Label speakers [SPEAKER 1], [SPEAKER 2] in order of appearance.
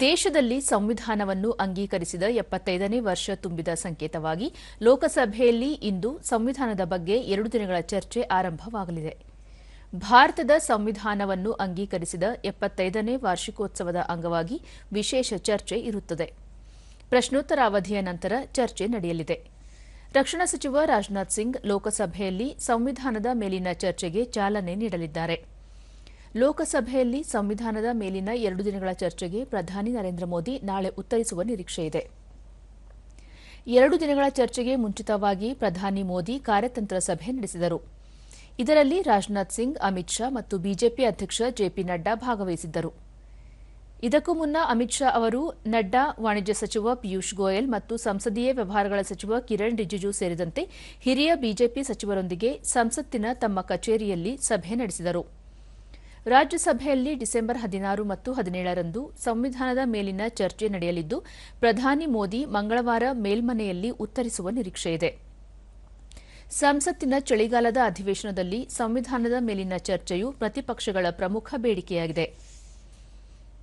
[SPEAKER 1] ದೇಶದಲ್ಲಿ ಸಂವಿಧಾನವನ್ನು ಅಂಗೀಕರಿಸಿದ ಎಪ್ಪತ್ತೈದನೇ ವರ್ಷ ತುಂಬಿದ ಸಂಕೇತವಾಗಿ ಲೋಕಸಭೆಯಲ್ಲಿ ಇಂದು ಸಂವಿಧಾನದ ಬಗ್ಗೆ ಎರಡು ದಿನಗಳ ಚರ್ಚೆ ಆರಂಭವಾಗಲಿದೆ. ಭಾರತದ ಸಂವಿಧಾನವನ್ನು ಅಂಗೀಕರಿಸಿದ ಎಪ್ಪತ್ತೈದನೇ ವಾರ್ಷಿಕೋತ್ಸವದ ಅಂಗವಾಗಿ ವಿಶೇಷ ಚರ್ಚೆ ಇರುತ್ತದೆ. ಪ್ರಶ್ನೋತ್ತರ ಅವಧಿಯ ನಂತರ ಚರ್ಚೆ ನಡೆಯಲಿದೆ. ರಕ್ಷಣಾ ಸಚಿವ ರಾಜನಾಥ್ ಸಿಂಗ್ ಲೋಕಸಭೆಯಲ್ಲಿ ಸಂವಿಧಾನದ ಮೇಲಿನ ಚರ್ಚೆಗೆ ಚಾಲನೆ ನೀಡಲಿದ್ದಾರೆ. ಲೋಕಸಭೆಯಲ್ಲಿ ಸಂವಿಧಾನದ ಮೇಲಿನ ಎರಡು ದಿನಗಳ ಚರ್ಚೆಗೆ ಪ್ರಧಾನಿ ನರೇಂದ್ರ ಮೋದಿ ನಾಳೆ ಉತ್ತರಿಸುವ ನಿರೀಕ್ಷೆಯಿದೆ ಎರಡು ದಿನಗಳ ಚರ್ಚೆಗೆ ಮುಂಚಿತವಾಗಿ ಪ್ರಧಾನಿ ಮೋದಿ ಕಾರ್ಯತಂತ್ರ ಸಭೆ ನಡೆಸಿದರು. ಇದರಲ್ಲಿ ರಾಜನಾಥ್ ಸಿಂಗ್, ಅಮಿತ್ ಶಾ ಮತ್ತು ಬಿಜೆಪಿ ಅಧ್ಯಕ್ಷ ಜೆಪಿ ನಡ್ಡಾ ಭಾಗವಹಿಸಿದ್ದರು. ಇದಕ್ಕೂ ಮುನ್ನ ಅಮಿತ್ ಶಾ ಅವರು ನಡ್ಡಾ, ವಾಣಿಜ್ಯ ಸಚಿವ ಪಿಯೂಷ್ ಗೋಯಲ್ ಮತ್ತು ಸಂಸದೀಯ ವ್ಯವಹಾರಗಳ ಸಚಿವ ಕಿರಣ್ ರಿಜಿಜು ಸೇರಿದಂತೆ ಹಿರಿಯ ಬಿಜೆಪಿ ಸಚಿವರೊಂದಿಗೆ ಸಂಸತ್ತಿನ ತಮ್ಮ ಕಚೇರಿಯಲ್ಲಿ ಸಭೆ ನಡೆಸಿದರು. ರಾಜ್ಯಸಭೆಯಲ್ಲಿ ಡಿಸೆಂಬರ್ ಹದಿನಾರು ಮತ್ತು ಹದಿನೇಳರಂದು ಸಂವಿಧಾನದ ಮೇಲಿನ ಚರ್ಚೆ ನಡೆಯಲಿದ್ದು, ಪ್ರಧಾನಿ ಮೋದಿ ಮಂಗಳವಾರ ಮೇಲ್ಮನೆಯಲ್ಲಿ ಉತ್ತರಿಸುವ ನಿರೀಕ್ಷೆಯಿದೆ ಸಂಸತ್ತಿನ ಚಳಿಗಾಲದ ಅಧಿವೇಶನದಲ್ಲಿ ಸಂವಿಧಾನದ ಮೇಲಿನ ಚರ್ಚೆಯು ಪ್ರತಿಪಕ್ಷಗಳ ಪ್ರಮುಖ ಬೇಡಿಕೆಯಾಗಿದೆ.